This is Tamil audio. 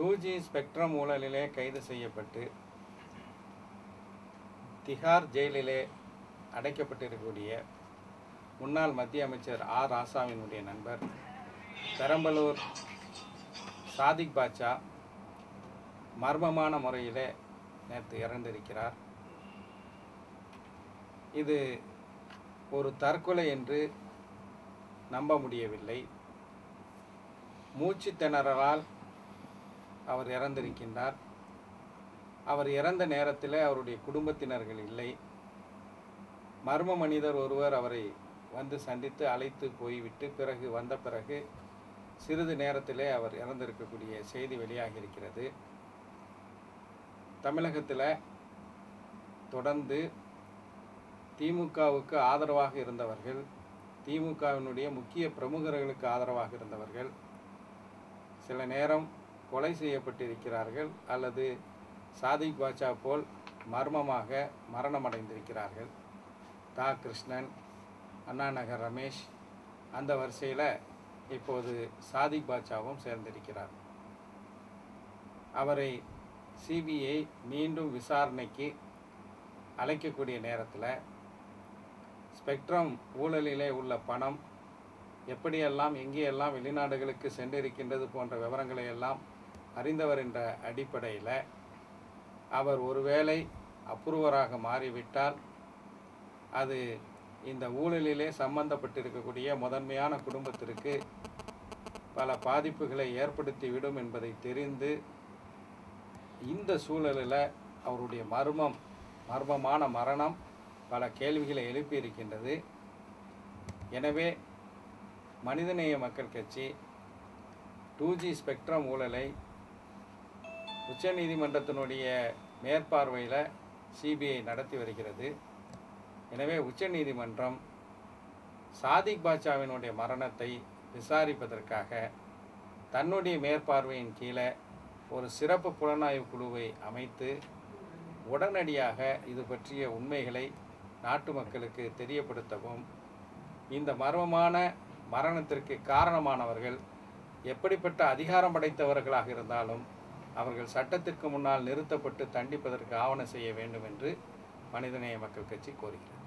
டூ ஜி ஸ்பெக்ட்ரம் ஊழலிலே கைது செய்யப்பட்டு திஹார் ஜெயிலிலே அடைக்கப்பட்டிருக்கக்கூடிய முன்னாள் மத்திய அமைச்சர் ஆர். ராசாவினுடைய நண்பர் பெரம்பலூர் சாதிக் பாட்சா மர்மமான முறையிலே நேற்று இறந்திருக்கிறார். இது ஒரு தற்கொலை என்று நம்ப முடியவில்லை. மூச்சு திணறலால் அவர் இறந்திருக்கின்றார். அவர் இறந்த நேரத்தில் அவருடைய குடும்பத்தினர்கள் இல்லை. மர்ம மனிதர் ஒருவர் அவரை வந்து சந்தித்து அழைத்து போய்விட்டு பிறகு வந்த பிறகு சிறிது நேரத்திலே அவர் இறந்திருக்கக்கூடிய செய்தி வெளியாகி இருக்கிறது தமிழகத்தில் தொடர்ந்து திமுகவுக்கு ஆதரவாக இருந்தவர்கள் திமுகவினுடைய முக்கிய பிரமுகர்களுக்கு ஆதரவாக இருந்தவர்கள் சில நேரம் கொலை செய்யப்பட்டிருக்கிறார்கள் அல்லது சாதிக் பாட்சா போல் மர்மமாக மரணமடைந்திருக்கிறார்கள். தா. கிருஷ்ணன் அண்ணாநகர் ரமேஷ் அந்த வரிசையில் இப்போது சாதிக் பாட்சாவும் சேர்ந்திருக்கிறார். அவரை சிபிஐ மீண்டும் விசாரணைக்கு அழைக்கக்கூடிய நேரத்தில் ஸ்பெக்ட்ரம் ஊழலிலே உள்ள பணம் எப்படியெல்லாம் எங்கேயெல்லாம் வெளிநாடுகளுக்கு சென்றிருக்கின்றது போன்ற விவரங்களை எல்லாம் அறிந்தவர் என்ற அடிப்படையில் அவர் ஒருவேளை அப்ரூவராக மாறிவிட்டால் அது இந்த ஊழலிலே சம்பந்தப்பட்டிருக்கக்கூடிய முதன்மையான குடும்பத்திற்கு பல பாதிப்புகளை ஏற்படுத்திவிடும் என்பதை தெரிந்து இந்த சூழலில் அவருடைய மர்மம் மர்மமான மரணம் பல கேள்விகளை எழுப்பியிருக்கின்றது. எனவே மனிதநேய மக்கள் கட்சி டூ ஜி ஸ்பெக்ட்ரம் ஊழலை உச்சநீதிமன்றத்தினுடைய மேற்பார்வையில் சிபிஐ நடத்தி வருகிறது. எனவே உச்சநீதிமன்றம் சாதிக் பாட்சாவினுடைய மரணத்தை விசாரிப்பதற்காக தன்னுடைய மேற்பார்வையின் கீழே ஒரு சிறப்பு புலனாய்வு குழுவை அமைத்து உடனடியாக இது பற்றிய உண்மைகளை நாட்டு மக்களுக்கு தெரியப்படுத்தவும் இந்த மர்மமான மரணத்திற்கு காரணமானவர்கள் எப்படிப்பட்ட அதிகாரம் படைத்தவர்களாக இருந்தாலும் அவர்கள் சட்டத்திற்கு முன்னால் நிறுத்தப்பட்டு தண்டிப்பதற்கு ஆவணம் செய்ய வேண்டும் என்று மனிதநேய மக்கள் கட்சி கோருகிறது.